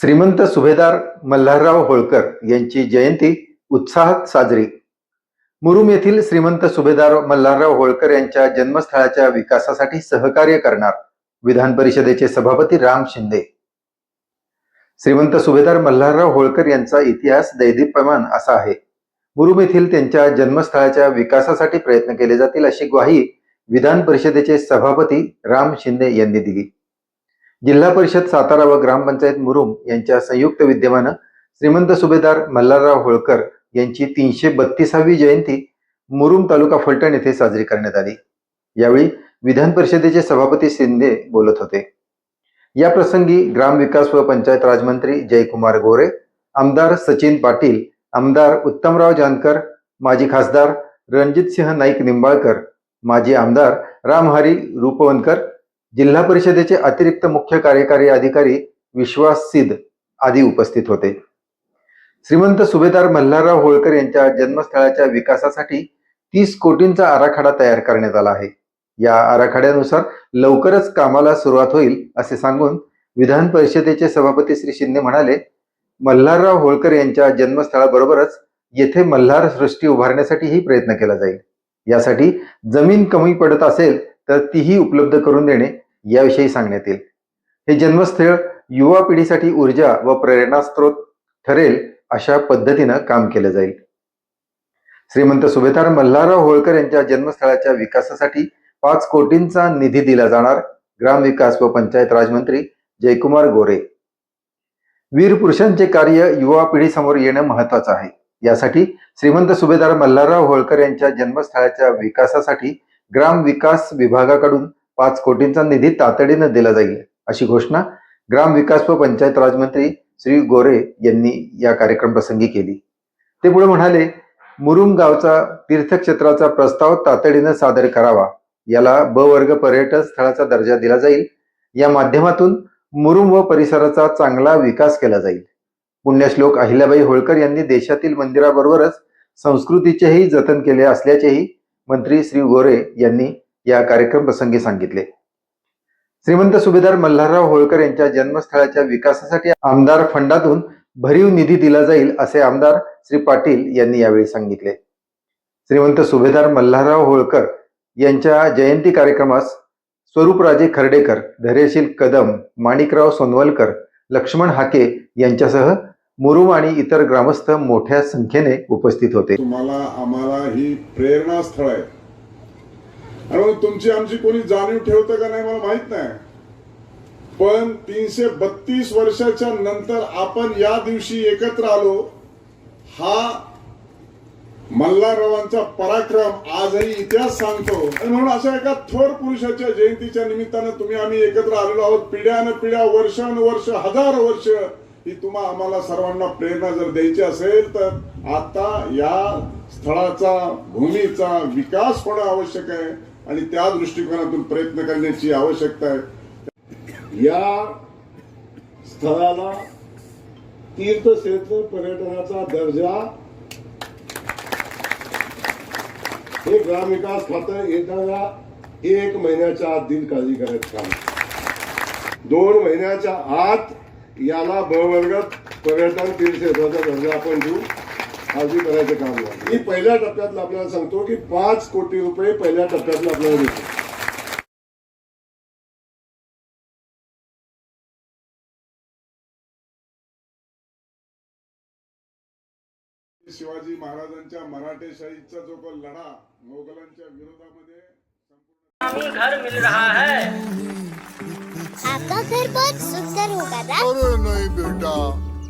श्रीमंत सुभेदार मल्हारराव होळकर यांची जयंती उत्साहात साजरी. मुरुम येथील श्रीमंत सुभेदार मल्हारराव होळकर यांच्या जन्मस्थळाच्या विकासासाठी सहकार्य करणार विधान परिषदेचे सभापती राम शिंदे. श्रीमंत सुभेदार मल्हारराव होळकर यांचा इतिहास दैदिप्यमान असा आहे. मुरुम येथील त्यांच्या जन्मस्थळाच्या विकासासाठी प्रयत्न केले जातील अशी ग्वाही विधान परिषदेचे सभापती राम शिंदे यांनी दिली. जिल्हा परिषद सातारा व ग्रामपंचायत मुरुम यांच्या संयुक्त विद्यमानं श्रीमंत सुभेदार मल्हारराव होळकर यांची तीनशे बत्तीसावी जयंती मुरुम तालुका फलटण येथे साजरी करण्यात आली. यावेळी विधान परिषदेचे सभापती शिंदे बोलत होते. या प्रसंगी ग्रामविकास व पंचायत राजमंत्री जयकुमार गोरे आमदार सचिन पाटील आमदार उत्तमराव जानकर माजी खासदार रणजितसिंह नाईक निंबाळकर माजी आमदार रामहरी रूपवनकर जिल्हा परिषदेचे अतिरिक्त मुख्य कार्यकारी अधिकारी विश्वास सिद आदी उपस्थित होते. श्रीमंत सुभेदार मल्हारराव होळकर यांच्या जन्मस्थळाच्या विकासासाठी तीस कोटींचा आराखडा तयार करण्यात आला आहे. या आराखड्यानुसार लवकरच कामाला सुरुवात होईल असे सांगून विधान परिषदेचे सभापती श्री शिंदे म्हणाले मल्हारराव होळकर यांच्या जन्मस्थळाबरोबरच येथे मल्हार सृष्टी उभारण्यासाठीही प्रयत्न केला जाईल. यासाठी जमीन कमी पडत असेल तर तीही उपलब्ध करून देणे याविषयी सांगण्यात येईल. हे जन्मस्थळ युवा पिढीसाठी ऊर्जा व प्रेरणास्त्रोत ठरेल अशा पद्धतीनं काम केलं जाईल. श्रीमंत सुभेदार मल्हारराव होळकर यांच्या जन्मस्थळाच्या विकासासाठी पाच कोटींचा निधी दिला जाणार ग्रामविकास व पंचायत राजमंत्री जयकुमार गोरे. वीर पुरुषांचे कार्य युवा पिढीसमोर येणं महत्वाचं आहे. यासाठी श्रीमंत सुभेदार मल्हारराव होळकर यांच्या जन्मस्थळाच्या विकासासाठी ग्राम विकास विभागाकडून पाच कोटींचा निधी तातडीनं दिला जाईल अशी घोषणा ग्राम विकास व पंचायत राजमंत्री श्री गोरे यांनी या कार्यक्रम प्रसंगी केली. ते पुढे म्हणाले मुरुम गावचा तीर्थक्षेत्राचा प्रस्ताव तातडीनं सादर करावा याला ब वर्ग पर्यटन स्थळाचा दर्जा दिला जाईल या माध्यमातून मुरुम व परिसराचा चांगला विकास केला जाईल. पुण्यश्लोक अहिल्याबाई होळकर यांनी देशातील मंदिराबरोबरच संस्कृतीचेही जतन केले असल्याचेही मंत्री श्री गोरे यांनी या कार्यक्रम प्रसंगी सांगितले. श्रीमंत सुभेदार मल्हारराव होळकर यांच्या जन्मस्थळाच्या विकासासाठी आमदार फंडातून भरीव निधी दिला जाईल असे आमदार श्री पाटील यांनी यावेळी सांगितले. श्रीमंत सुभेदार मल्हारराव होळकर यांच्या जयंती कार्यक्रमास स्वरूपराजे खर्डेकर धैर्यशील कदम माणिकराव सोनवलकर लक्ष्मण हाके यांच्यासह मुरुम आणि इतर ग्रामस्थ मोठ्या संख्येने उपस्थित होते. तुम्हाला आम्हाला ही प्रेरणास्थळ आहे. आणि तुमची आमची कोणी जाणीव ठेवतं का नाही मला माहीत नाही. पण तीनशे बत्तीस वर्षाच्या नंतर आपण या दिवशी एकत्र आलो. हा मल्हाररावांचा पराक्रम आजही इतिहास सांगतो. आणि म्हणून अशा एका थोर पुरुषाच्या जयंतीच्या निमित्तानं तुम्ही आम्ही एकत्र आलेलो आहोत. पिढ्यान पिढ्या वर्षानुवर्ष हजार वर्ष ही तुम्हा आम्हाला सर्वांना प्रेरणा जर द्यायची असेल तर आता या स्थळाचा भूमीचा विकास होणं आवश्यक आहे. आणि त्या दृष्टिकोनातून प्रयत्न करण्याची आवश्यकता आहे. या स्थळाला तीर्थक्षेत्र पर्यटनाचा दर्जा हे ग्रामविकास खातं येणाऱ्या एक महिन्याच्या आत दिल काळजी करायचं काम. दोन महिन्याच्या आत याला ब पर्यटन तीर्थक्षेत्राचा दर्जा आपण देऊ. काळजी करायचं काम आहे. मी पहिल्या टप्प्यातलं आपल्याला सांगतो की पाच कोटी रुपये पहिल्या टप्प्यातलं आपल्याला देतो. शिवाजी महाराजांच्या मराठेशाहीचा जो काही लढा मोगलांच्या विरोधामध्ये हमें घर मिल रहा है। आपका घर बहुत सुंदर होगा ना? अरे नहीं बेटा।